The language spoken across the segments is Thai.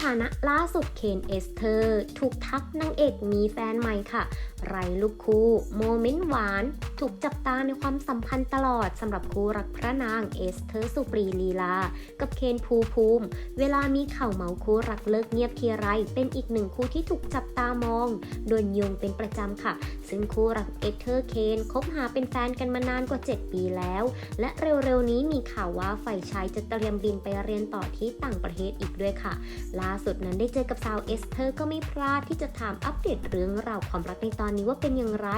ถานะล่าสุดเคนเอสเธอร์ ถูกทักนางเอกมีแฟนใหม่ค่ะ ไรลูกคู่ โมเมนต์หวาน ถูกจับตาในความสัมพันธ์ตลอดสำหรับคู่รักพระนางเอสเธอร์สุปรีลีลา กับเคนภูภูมิ เวลามีข่าวเมาคู่รักเลิกเงียบทีไรเป็นอีกหนึ่งคู่ที่ถูกจับตามอง โดนโยงเป็นประจำค่ะ ซึ่งคู่รักเอสเธอร์เคนคบหาเป็นแฟนกันมานานกว่า 7 ปีแล้ว และเร็วๆนี้มีข่าวว่าฝ่ายชายจะเตรียมบินไปเรียนต่อที่ต่างประเทศอีกด้วยค่ะ ล่าสุดนั้นได้เจอกับสาวเอสเธอร์ก็ไม่พลาดที่จะถามอัปเดตเรื่องราวความรักในตอนนี้ว่าเป็นอย่างไร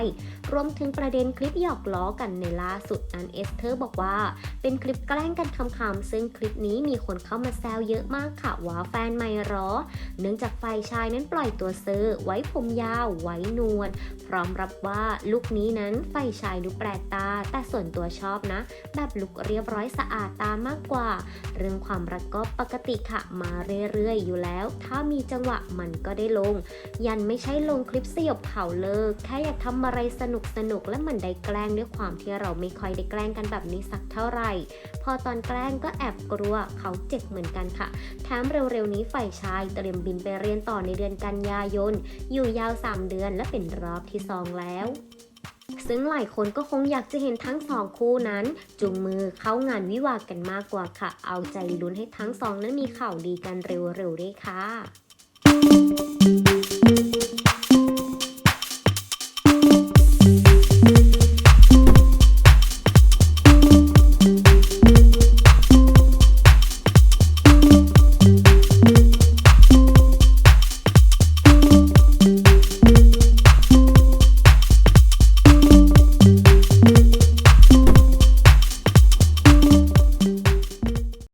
รวมถึงประเด็นคลิปปหยอกล้อกันในล่าสุดนั้นเอสเธอร์บอกว่า เป็นคลิปแกล้งกันคำๆซึ่งคลิปนี้มีคนเข้ามาแซวเยอะมากค่ะว่าแฟนไม่หรอเนื่องจากฝ่ายชายนั้นปล่อยตัวเซอร์ไว้ผมยาว ไว้นวลพร้อมรับว่าลุคนี้นั้นฝ่ายชายดูแปลกตา แต่ส่วนตัวชอบนะ แบบลุคเรียบร้อยสะอาดตามากกว่า เรื่องความรักก็ปกติค่ะมาเรื่อยๆ อยู่แล้ว ถ้ามีจังหวะมันก็ได้ลง ยันไม่ใช่ลงคลิปสยบข่าเลิกแค่อยากทำอะไรสนุกสนุกๆและมันได้แกล้งด้วยความที่เราไม่ค่อยได้แกล้งกันแบบนี้สักเท่าไหร่ พอตอนแกล้งก็แอบกลัวเขาเจ็บเหมือนกันค่ะแถมเร็วๆนี้ฝ่ายชายเตรียมบินไปเรียนต่อในเดือนกันยายน อยู่ยาว 3 เดือนและเป็นรอบที่สองแล้วซึ่งหลายคนก็คงอยากจะเห็นทั้งสองคู่นั้นจูงมือเข้างานวิวาห์กันมากกว่าค่ะ เอาใจลุ้นให้ทั้งสองนั้นมีข่าวดีกันเร็วๆด้วยค่ะ